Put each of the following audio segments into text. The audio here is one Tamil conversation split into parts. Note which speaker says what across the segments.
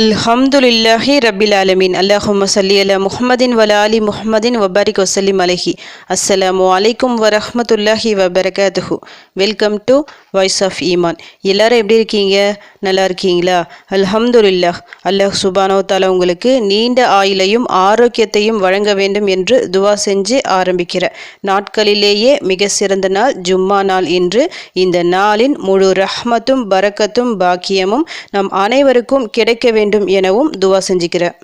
Speaker 1: அல்ஹம்துல்லாஹி ரபில் அலமின் அல்லாஹும் சல்லி அல்ல முஹமதின் வல அலி முஹமதின் வபாரிக் வசலிம் அலஹி அஸ்ஸலாமு அலைக்கும் வரஹமத்துல்லாஹி வபரகாத்துஹு வெல்கம் டு வாய்ஸ் ஆஃப் ஈமான் எல்லாரும் எப்படி இருக்கீங்க நல்லா இருக்கீங்களா அல்ஹம்துல்லாஹ் அல்லாஹ் சுபானோ தாலா உங்களுக்கு நீண்ட ஆயிலையும் ஆரோக்கியத்தையும் வழங்க வேண்டும் என்று துவா செஞ்சு ஆரம்பிக்கிற நாட்களிலேயே மிக சிறந்த நாள் ஜும்மா நாள் என்று இந்த நாளின் முழு ரஹ்மத்தும் பரக்கத்தும் பாக்கியமும் நம் அனைவருக்கும் கிடைக்க வேண்டும் எனவும் துவா செஞ்சுக்கிறேன்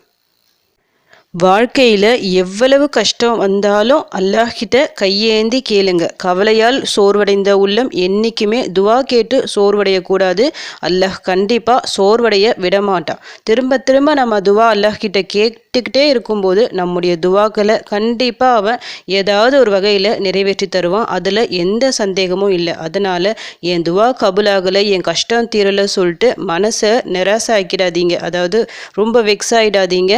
Speaker 1: வாழ்க்கையில் எவ்வளவு கஷ்டம் வந்தாலும் அல்லாஹ்கிட்ட கையேந்தி கேளுங்க கவலையால் சோர்வடைந்த உள்ளம் என்றைக்குமே துவா கேட்டு சோர்வடையக்கூடாது அல்லாஹ் கண்டிப்பாக சோர்வடைய விடமாட்டான் திரும்ப திரும்ப நம்ம துவா அல்லாஹ்கிட்ட கேட்டுக்கிட்டே இருக்கும்போது நம்முடைய துவாக்களை கண்டிப்பாக அவன் ஏதாவது ஒரு வகையில் நிறைவேற்றி தருவான் அதில் எந்த சந்தேகமும் இல்லை அதனால் என் துவா கபுலாகலை என் கஷ்டம் தீரலை சொல்லிட்டு மனசை நிராசாக்கிடாதீங்க அதாவது ரொம்ப வெக்ஸ் ஆகிடாதீங்க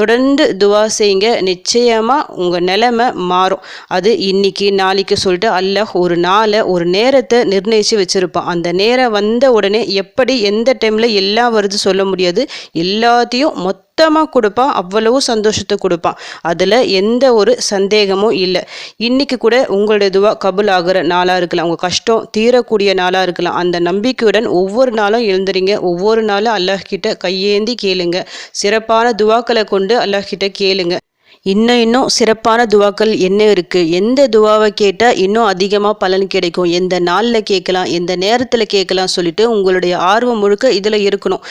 Speaker 1: தொடர்ந்து துவா செய்யுங்க நிச்சயமாக உங்கள் நிலைமை மாறும் அது இன்னைக்கு நாளைக்கு சொல்லிட்டு அல்லாஹ் ஒரு நாளை ஒரு நேரத்தை நிர்ணயித்து வச்சுருப்பான் அந்த நேரம் வந்த உடனே எப்படி எந்த டைமில் எல்லாம் வருது சொல்ல முடியாது எல்லாத்தையும் மொத்த சுத்தமாக கொடுப்பான் அவ்வளவு சந்தோஷத்தை கொடுப்பான் அதில் எந்த ஒரு சந்தேகமும் இல்லை இன்றைக்கி கூட உங்களுடைய இதுவாக கபுல் ஆகிற நாளாக இருக்கலாம் உங்கள் கஷ்டம் தீரக்கூடிய நாளாக இருக்கலாம் அந்த நம்பிக்கையுடன் ஒவ்வொரு நாளும் எழுந்துறீங்க ஒவ்வொரு நாளும் அல்லாஹ்கிட்ட கையேந்தி கேளுங்க சிறப்பான துவாக்களை கொண்டு அல்லாஹ்கிட்ட கேளுங்க இன்னும் இன்னும் சிறப்பான துவாக்கள் என்ன இருக்குது எந்த துவாவை கேட்டால் இன்னும் அதிகமாக பலன் கிடைக்கும் எந்த நாளில் கேட்கலாம் எந்த நேரத்தில் கேட்கலாம் சொல்லிட்டு உங்களுடைய ஆர்வம் முழுக்க இதில் இருக்கணும்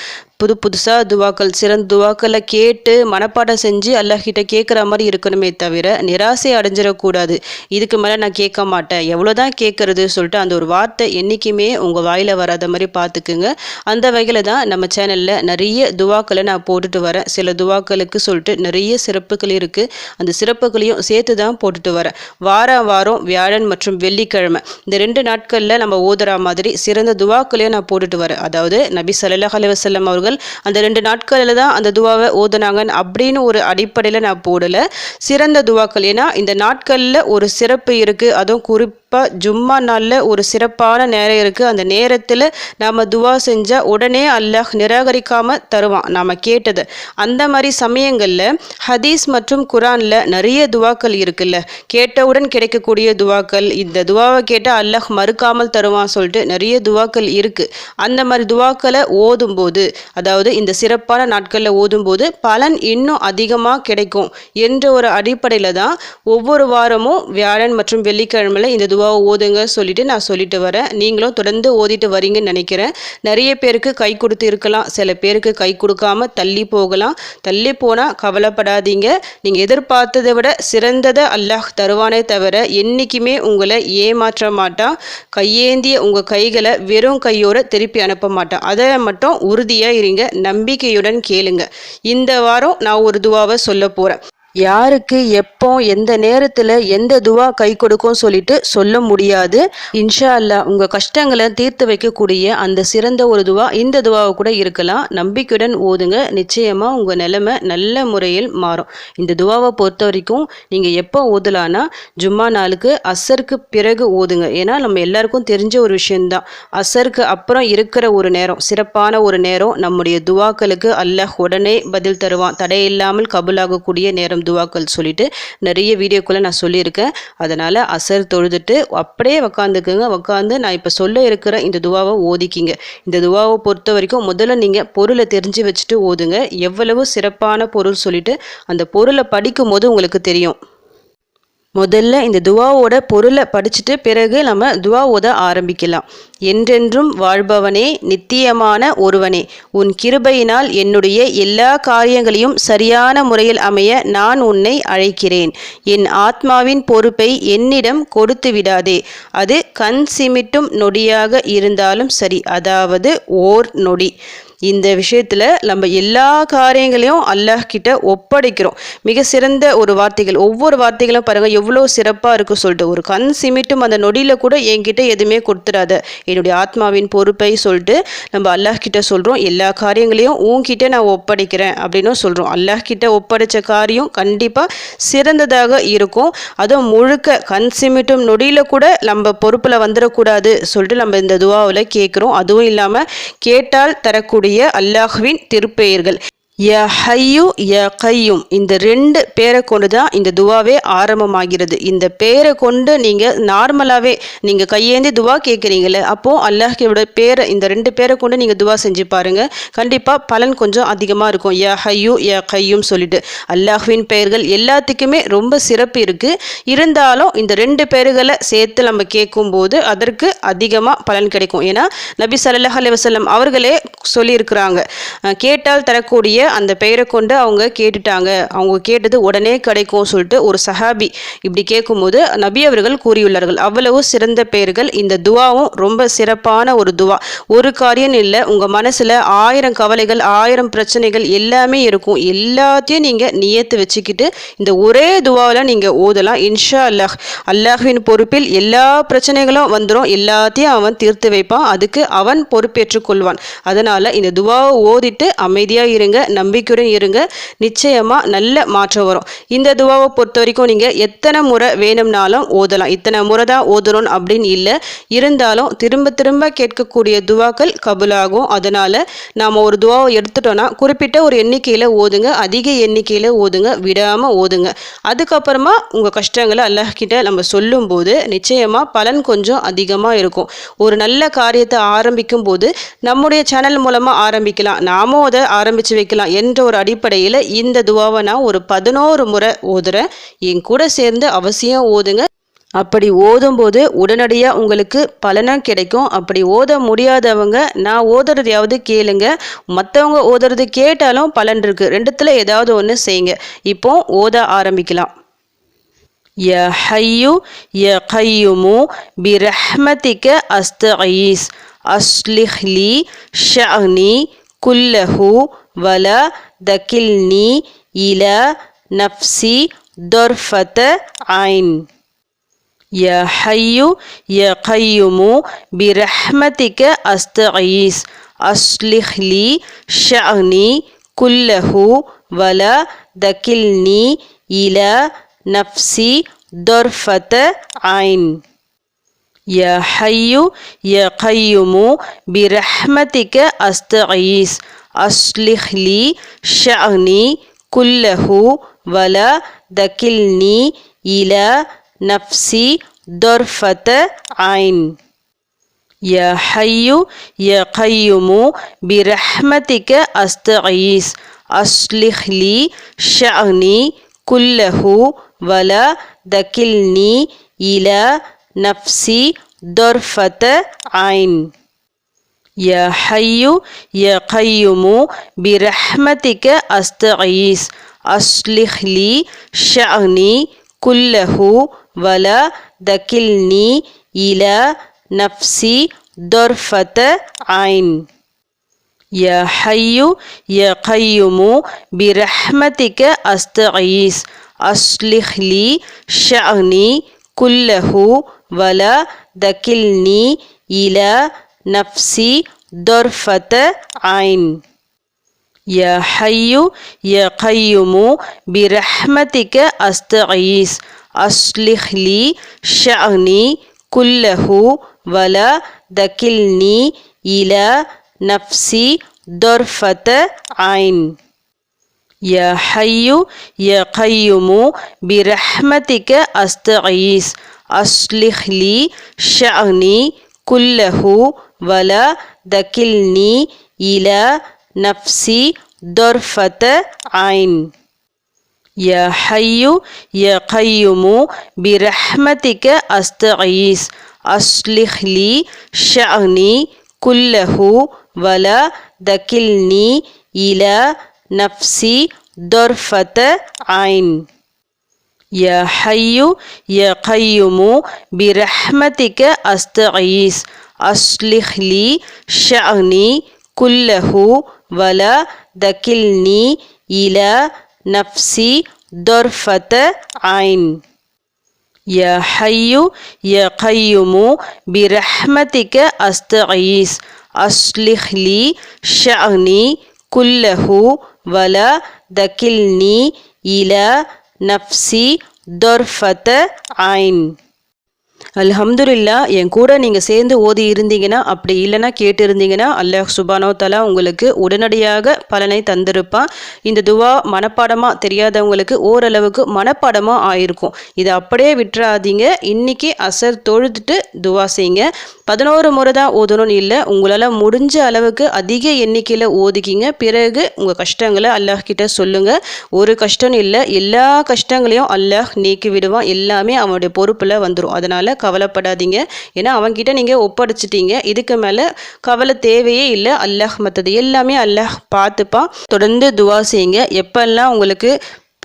Speaker 1: புது புதுசாக துவாக்கள் சிறந்த துவாக்களை கேட்டு மனப்பாடம் செஞ்சு அல்லாஹிட்ட கேட்குற மாதிரி இருக்கணுமே தவிர நிராசை அடைஞ்சிடக்கூடாது இதுக்கு மேலே நான் கேட்க மாட்டேன் எவ்வளோ தான் கேட்குறது சொல்லிட்டு அந்த ஒரு வார்த்தை என்றைக்குமே உங்கள் வாயில் வராத மாதிரி பார்த்துக்குங்க அந்த வகையில் தான் நம்ம சேனலில் நிறைய துவாக்களை நான் போட்டுட்டு வரேன் சில துவாக்களுக்கு சொல்லிட்டு நிறைய சிறப்புகள் இருக்குது இருக்குது அந்த சிறப்புகளையும் சேர்த்து தான் போட்டுட்டு வரேன் வார வாரம் வியாழன் மற்றும் வெள்ளிக்கிழமை இந்த ரெண்டு நாட்களில் நம்ம ஓதுறா மாதிரி சிறந்த துவாக்களையும் நான் போட்டுட்டு வரேன் அதாவது நபி சல்லாஹ் அலுவலம் அவர்கள் அந்த ரெண்டு நாட்களில் தான் அந்த துவாவை ஓதுனாங்கன்னு அப்படின்னு ஒரு அடிப்படையில் நான் போடலை சிறந்த துவாக்கள் ஏன்னா இந்த நாட்களில் ஒரு சிறப்பு இருக்குது அதுவும் குறிப்பு குறிப்பாக ஜும்மா நாளில் ஒரு சிறப்பான நேரம் இருக்குது அந்த நேரத்தில் நாம் துவா செஞ்சால் உடனே அல்லாஹ் நிராகரிக்காமல் தருவான் நாம் கேட்டது அந்த மாதிரி சமயங்களில் ஹதீஸ் மற்றும் குரானில் நிறைய துவாக்கள் இருக்குல்ல கேட்டவுடன் கிடைக்கக்கூடிய துவாக்கள் இந்த துவாவை கேட்டால் அல்லாஹ் மறுக்காமல் தருவான் சொல்லிட்டு நிறைய துவாக்கள் இருக்குது அந்த மாதிரி துவாக்களை ஓதும்போது அதாவது இந்த சிறப்பான நாட்களில் ஓதும்போது பலன் இன்னும் அதிகமாக கிடைக்கும் என்ற ஒரு அடிப்படையில் தான் ஒவ்வொரு வாரமும் வியாழன் மற்றும் வெள்ளிக்கிழமையில் இந்த துவா மெதுவாக ஓதுங்க சொல்லிவிட்டு நான் சொல்லிட்டு வரேன் நீங்களும் தொடர்ந்து ஓதிட்டு வரீங்கன்னு நினைக்கிறேன் நிறைய பேருக்கு கை கொடுத்து இருக்கலாம் சில பேருக்கு கை கொடுக்காம தள்ளி போகலாம் தள்ளி போனால் கவலைப்படாதீங்க நீங்கள் எதிர்பார்த்ததை விட சிறந்ததை அல்லாஹ் தருவானே தவிர என்றைக்குமே உங்களை ஏமாற்ற மாட்டான் கையேந்திய உங்கள் கைகளை வெறும் கையோடு திருப்பி அனுப்ப மாட்டான் அதை மட்டும் உறுதியாக இருங்க நம்பிக்கையுடன் கேளுங்க இந்த வாரம் நான் ஒரு துவாவை சொல்ல போகிறேன் யாருக்கு எப்போ எந்த நேரத்தில் எந்த துவா கை கொடுக்கும் சொல்லிட்டு சொல்ல முடியாது இன்ஷா அல்லாஹ் உங்கள் கஷ்டங்களை தீர்த்து வைக்கக்கூடிய அந்த சிறந்த ஒரு துவா இந்த துவாவை கூட இருக்கலாம் நம்பிக்கையுடன் ஓதுங்க நிச்சயமாக உங்கள் நிலைமை நல்ல முறையில் மாறும் இந்த துவாவை பொறுத்த வரைக்கும் நீங்கள் எப்போ ஓதலானா ஜும்மா நாளுக்கு அசருக்கு பிறகு ஓதுங்க ஏன்னா நம்ம எல்லாருக்கும் தெரிஞ்ச ஒரு விஷயம்தான் அசருக்கு அப்புறம் இருக்கிற ஒரு நேரம் சிறப்பான ஒரு நேரம் நம்முடைய துவாக்களுக்கு அல்லாஹ் உடனே பதில் தருவான் தடையில்லாமல் கபுலாகக்கூடிய நேரம் துவாக்கள் சொல்லிட்டு நிறைய வீடியோக்குள்ளே நான் சொல்லியிருக்கேன் அதனால் அசர் தொழுதுட்டு அப்படியே உக்காந்துக்குங்க உக்காந்து நான் இப்போ சொல்ல இருக்கிற இந்த துவாவை ஓதிக்கிங்க இந்த துவாவை பொறுத்த வரைக்கும் முதல்ல நீங்கள் பொருளை தெரிஞ்சு வச்சுட்டு ஓதுங்க எவ்வளவு சிறப்பான பொருள் சொல்லிட்டு அந்த பொருளை படிக்கும் போது உங்களுக்கு தெரியும் முதல்ல இந்த துவாவோட பொருளை படிச்சுட்டு பிறகு நம்ம துவா உத ஆரம்பிக்கலாம் என்றென்றும் வாழ்பவனே நித்தியமான ஒருவனே உன் கிருபையினால் என்னுடைய எல்லா காரியங்களையும் சரியான முறையில் அமைய நான் உன்னை அழைக்கிறேன் என் ஆத்மாவின் பொறுப்பை என்னிடம் கொடுத்து விடாதே அது கண் சிமிட்டும் நொடியாக இருந்தாலும் சரி அதாவது ஓர் நொடி இந்த விஷயத்தில் நம்ம எல்லா காரியங்களையும் அல்லாஹ் கிட்ட ஒப்படைக்கிறோம் மிக சிறந்த ஒரு வார்த்தைகள் ஒவ்வொரு வார்த்தைகளும் பாருங்கள் எவ்வளோ சிறப்பாக இருக்கும் சொல்லிட்டு ஒரு கண் சிமிட்டும் அந்த நொடியில் கூட என்கிட்ட எதுவுமே கொடுத்துடாத என்னுடைய ஆத்மாவின் பொறுப்பை சொல்லிட்டு நம்ம அல்லாஹ் கிட்ட சொல்கிறோம் எல்லா காரியங்களையும் உன்கிட்ட நான் ஒப்படைக்கிறேன் அப்படின்னு சொல்கிறோம் அல்லாஹ் கிட்ட ஒப்படைச்ச காரியம் கண்டிப்பாக சிறந்ததாக இருக்கும் அதுவும் முழுக்க கண் சிமிட்டும் நொடியில் கூட நம்ம பொறுப்பில் வந்துடக்கூடாது சொல்லிட்டு நம்ம இந்த துவாவில் கேட்குறோம் அதுவும் இல்லாமல் கேட்டால் தரக்கூடிய அல்லாஹுவின் திருப்பெயர்கள் ய ஹையு ய கையும் இந்த ரெண்டு பேரை கொண்டு தான் இந்த துவாவே ஆரம்பமாகிறது இந்த பேரை கொண்டு நீங்கள் நார்மலாகவே நீங்கள் கையேந்தி துவா கேட்குறீங்களே அப்போது அல்லாஹியோட பேரை இந்த ரெண்டு பேரை கொண்டு நீங்கள் துவா செஞ்சு பாருங்கள் கண்டிப்பாக பலன் கொஞ்சம் அதிகமாக இருக்கும் ய ஹையு ய கையும் சொல்லிட்டு அல்லாஹுவின் பெயர்கள் எல்லாத்துக்குமே ரொம்ப சிறப்பு இருக்குது இருந்தாலும் இந்த ரெண்டு பேர்களை சேர்த்து நம்ம கேட்கும்போது அதற்கு அதிகமாக பலன் கிடைக்கும் ஏன்னா நபி சல்லாஹ் அலி வசலம் அவர்களே சொல்லியிருக்கிறாங்க கேட்டால் தரக்கூடிய அந்த பெயரை கொண்டு அவங்க கேட்டுட்டாங்க அவங்க கேட்டது உடனே கிடைக்கும் சொல்லிட்டு ஒரு சஹாபி இப்படி கேட்கும்போது நபி அவர்கள் கூறியுள்ளார்கள் அவ்வளவு சிறந்த பெயர்கள் இந்த துவாவும் ரொம்ப சிறப்பான ஒரு துவா ஒரு காரியம் இல்லை உங்கள் மனசில் ஆயிரம் கவலைகள் ஆயிரம் பிரச்சனைகள் எல்லாமே இருக்கும் எல்லாத்தையும் நீங்கள் நியத்து வச்சுக்கிட்டு இந்த ஒரே துவாவில் நீங்கள் ஓதலாம் இன்ஷா அல்லாஹ் அல்லாஹின் பொறுப்பில் எல்லா பிரச்சனைகளும் வந்துடும் எல்லாத்தையும் அவன் தீர்த்து வைப்பான் அதுக்கு அவன் பொறுப்பேற்றுக்கொள்வான் அதனால் இந்த துவாவை ஓதிட்டு அமைதியாக இருங்க நம்பிக்கையுடன் இருங்க நிச்சயமா நல்ல மாற்றம் வரும் இந்த துவாவை பொறுத்த வரைக்கும் நீங்க எத்தனை முறை வேணும்னாலும் ஓதலாம் இத்தனை முறை தான் ஓதணும் அப்படின்னு இல்லை இருந்தாலும் திரும்ப திரும்ப கேட்கக்கூடிய துவாக்கள் கபுலாகும் அதனால நாம ஒரு துவாவை எடுத்துட்டோம்னா குறிப்பிட்ட ஒரு எண்ணிக்கையில் ஓதுங்க அதிக எண்ணிக்கையில் ஓதுங்க விடாம ஓதுங்க அதுக்கப்புறமா உங்க கஷ்டங்களை கிட்ட நம்ம சொல்லும்போது நிச்சயமா பலன் கொஞ்சம் அதிகமா இருக்கும் ஒரு நல்ல காரியத்தை ஆரம்பிக்கும் போது நம்முடைய சேனல் மூலமா ஆரம்பிக்கலாம் நாமும் அதை ஆரம்பிச்சு வைக்கலாம் செய்யலாம் என்ற ஒரு அடிப்படையில் இந்த துவாவை நான் ஒரு பதினோரு முறை ஓதுறேன் என் கூட சேர்ந்து அவசியம் ஓதுங்க அப்படி ஓதும்போது உடனடியாக உங்களுக்கு பலனாக கிடைக்கும் அப்படி ஓத முடியாதவங்க நான் ஓதுறதையாவது கேளுங்க மற்றவங்க ஓதுறது கேட்டாலும் பலன் இருக்குது ரெண்டுத்தில் ஏதாவது ஒன்று செய்யுங்க இப்போ ஓத ஆரம்பிக்கலாம் ய ஹையூ ய கையுமு பிரஹ்மதிக்க அஸ்தீஸ் அஸ்லிஹ்லி ஷனி كله ولا دكلني إلى نفسي درفة عين يا حي يا قيوم برحمتك أستعيس أصلح لي شعني كله ولا دكلني إلى نفسي درفة عين يا حي يا قيوم برحمتك أستغيث أصلح لي شأني كله ولا دكلني إلى نفسي درفة عين يا حي يا قيوم برحمتك أستغيث أصلح لي شأني كله ولا دكلني إلى نفسي درفة عين يا حي يا قيوم برحمتك أستعيس أصلح لي شأني كله ولا دكلني إلى نفسي درفة عين يا حي يا قيوم برحمتك أستعيس أصلح لي شأني كله ولا دكلني إلى نفسي ضرفة عين يا حي يا قيوم برحمتك أستعيس أصلح لي شعني كله ولا دكلني إلى نفسي ضرفة عين يا حي يا قيوم برحمتك أستغيث أصلح لي شأني كله ولا دكلني إلى نفسي درفة عين يا حي يا قيوم برحمتك أستغيث أصلح لي شأني كله ولا دكلني إلى نفسي درفة عين يا حي يا قيوم برحمتك أستغيث أصلح لي شأني كله ولا دكلني إلى نفسي درفة عين يا حي يا قيوم برحمتك أستغيث أصلح لي شأني كله வல நீ இல நப்சி தொர்ஃபத்த ஐன் அல்ஹம்துல்லா என் கூட நீங்கள் சேர்ந்து ஓதி இருந்தீங்கன்னா அப்படி இல்லைன்னா கேட்டு இருந்தீங்கன்னா அல்லாஹ் சுபானோ தலா உங்களுக்கு உடனடியாக பலனை தந்திருப்பான் இந்த துவா மனப்பாடமாக தெரியாதவங்களுக்கு ஓரளவுக்கு மனப்பாடமாக ஆயிருக்கும் இதை அப்படியே விட்டுறாதீங்க இன்றைக்கி அசர் தொழுதுட்டு துவா செய்யுங்க பதினோரு முறை தான் ஓதணும்னு இல்லை உங்களால் முடிஞ்ச அளவுக்கு அதிக எண்ணிக்கையில் ஓதிக்கிங்க பிறகு உங்கள் கஷ்டங்களை அல்லாஹ் கிட்ட சொல்லுங்கள் ஒரு கஷ்டம் இல்லை எல்லா கஷ்டங்களையும் அல்லாஹ் நீக்கி விடுவான் எல்லாமே அவனுடைய பொறுப்பில் வந்துடும் அதனால் கவலைப்படாதீங்க ஏன்னா அவங்கிட்ட நீங்கள் ஒப்படைச்சிட்டீங்க இதுக்கு மேலே கவலை தேவையே இல்லை அல்லாஹ் மற்றது எல்லாமே அல்லாஹ் பார்த்துப்பான் தொடர்ந்து துவா செய்யுங்க எப்பெல்லாம் உங்களுக்கு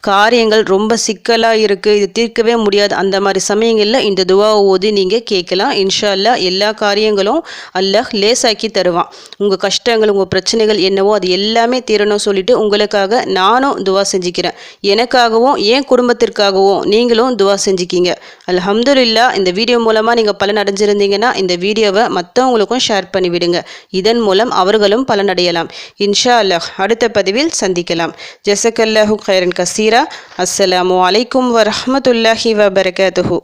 Speaker 1: காரியங்கள் ரொம்ப சிக்கலாக இருக்குது இது தீர்க்கவே முடியாது அந்த மாதிரி சமயங்களில் இந்த துவாவை ஓதி நீங்கள் கேட்கலாம் இன்ஷா அல்லா எல்லா காரியங்களும் அல்லாஹ் லேசாக்கி தருவான் உங்கள் கஷ்டங்கள் உங்கள் பிரச்சனைகள் என்னவோ அது எல்லாமே தீரணும் சொல்லிட்டு உங்களுக்காக நானும் துவா செஞ்சுக்கிறேன் எனக்காகவும் என் குடும்பத்திற்காகவும் நீங்களும் துவா செஞ்சுக்கிங்க அலமதுல்லா இந்த வீடியோ மூலமாக நீங்கள் பலன் அடைஞ்சிருந்தீங்கன்னா இந்த வீடியோவை மற்றவங்களுக்கும் ஷேர் பண்ணிவிடுங்க இதன் மூலம் அவர்களும் பலனடையலாம் இன்ஷா அல்லாஹ் அடுத்த பதிவில் சந்திக்கலாம் ஜெசக் அல்லாஹூ கசீர் கசீரா அஸ்ஸலாமு அலைக்கும் வரமத்துல்லாஹி வபர்கதுஹூ